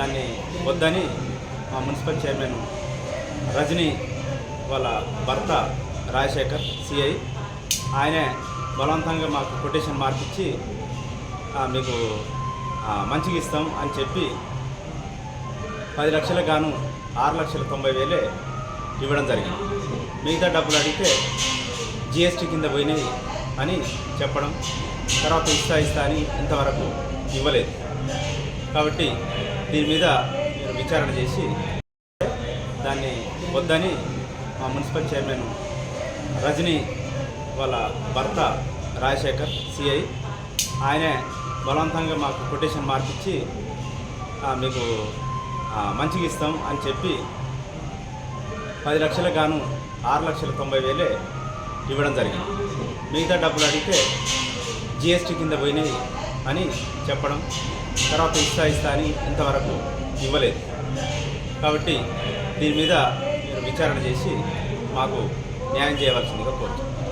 దాన్ని వద్దని మా మున్సిపల్ చైర్మన్ రజనీ వాళ్ళ భర్త రాజశేఖర్ సిఐ ఆయనే బలవంతంగా మాకు కొటేషన్ మార్పిచ్చి మీకు మంచిగా ఇస్తాం అని చెప్పి పది లక్షలకు గాను ఆరు లక్షల తొంభై వేలే ఇవ్వడం జరిగింది. మిగతా డబ్బులు అడిగితే జిఎస్టీ కింద పోయినాయి అని చెప్పడం తర్వాత ఇస్తా ఇస్తా అని ఇంతవరకు ఇవ్వలేదు. కాబట్టి దీని మీద విచారణ చేసి దాన్ని వద్దని మా మున్సిపల్ చైర్మన్ రజనీ వాళ్ళ భర్త రాజశేఖర్ సిఐ ఆయనే బలవంతంగా మాకు కొటేషన్ మార్పిచ్చి మీకు మంచిగా ఇస్తాం అని చెప్పి పది లక్షలకు గాను ఆరు లక్షల తొంభై వేలే ఇవ్వడం జరిగింది. మిగతా డబ్బులు అడిగితే జిఎస్టీ కింద పోయినాయి అని చెప్పడం తర్వాత ఇస్తా ఇస్తా అని ఇంతవరకు ఇవ్వలేదు. కాబట్టి దీని మీద మీరు విచారణ చేసి మాకు న్యాయం చేయవలసిందిగా కోరుతున్నాను